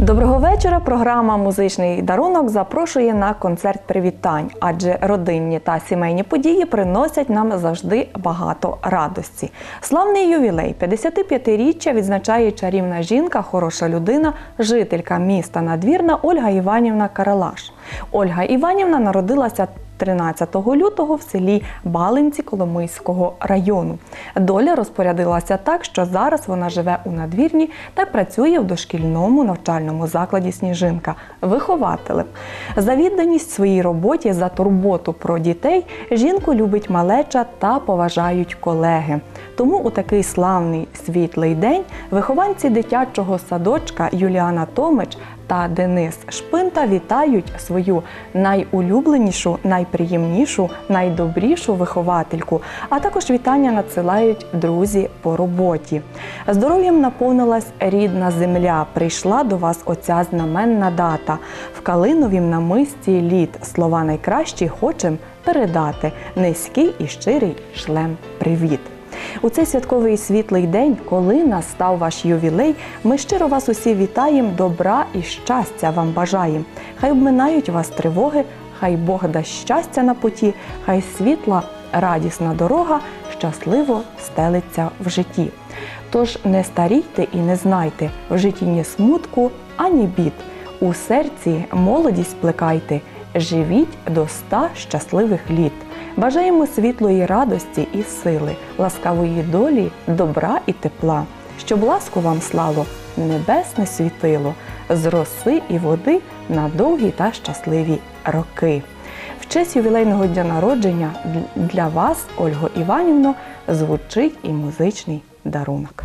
Доброго вечора. Програма Музичний дарунок запрошує на концерт привітань, адже родинні та сімейні події приносять нам завжди багато радості. Славний ювілей 55-річчя відзначає чарівна жінка, хороша людина, жителька міста Надвірна Ольга Іванівна Каралаш. Ольга Іванівна народилася 13 лютого в селі Балинці Коломийського району. Доля розпорядилася так, що зараз вона живе у надвірні та працює в дошкільному навчальному закладі Сніжинка вихователем. За відданість своїй роботі за турботу про дітей жінку любить малеча та поважають колеги. Тому у такий славний світлий день вихованці дитячого садочка Юліана Томич та Денис Шпинта вітають свою найулюбленішу, найприємнішу, найдобрішу виховательку, а також вітання надсилають друзі по роботі. Здоров'ям наповнилась рідна земля. Прийшла до вас оця знаменна дата. В Калиновім намисті літ слова найкращі хочем передати. Низький і щирий шлем привіт. У цей святковий світлий день, коли настав ваш ювілей, ми щиро вас усі вітаємо, добра і щастя вам бажаємо. Хай обминають вас тривоги, хай Бог дасть щастя на путі, хай світла, радісна дорога щасливо стелиться в житті. Тож не старійте і не знайте в житті ні смутку, ані бід. У серці молодість плекайте, живіть до ста щасливих літ. Бажаємо світлої радості і сили, ласкавої долі, добра і тепла, щоб ласку вам слало небесне світило, з роси і води на довгі та щасливі роки. В честь ювілейного дня народження для вас, Ольго Іванівно, звучить і музичний дарунок.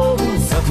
за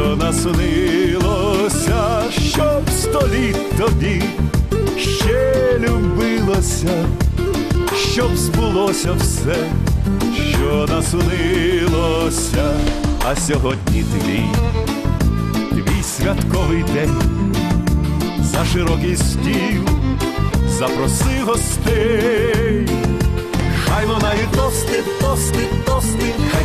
що наснилося, щоб століт тобі ще любилося, щоб збулося все, що наснилося, а сьогодні твій, твій святковий день. За широкий стіл, запроси гостей, хай лунають тости, тости, тости, хай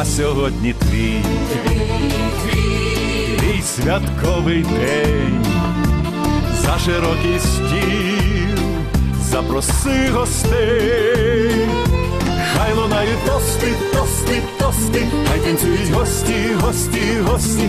А сьогодні твій, твій святковий день, за широкий стіл, запроси гостей, хай лунають тости, тости, тости. хай танцюють гості, гості, гості,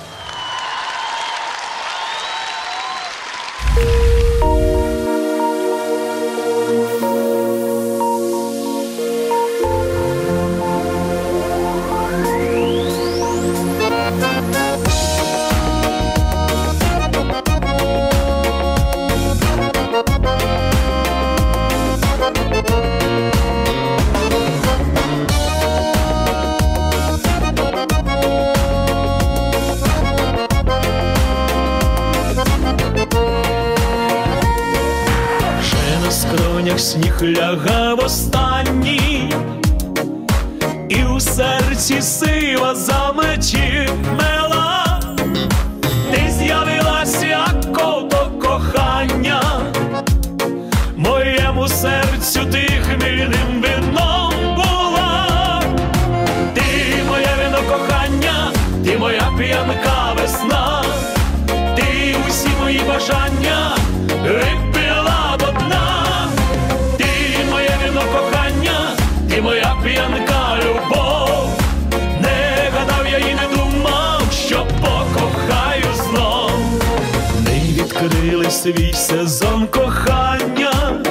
Лягав останній, і у серці сива заметів мела, ти з'явилася коло кохання, моєму серцю ти хмільним відкрили свій сезон кохання,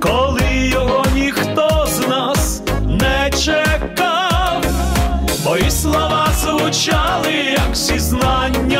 коли його ніхто з нас не чекав. Мої слова звучали, як зізнання.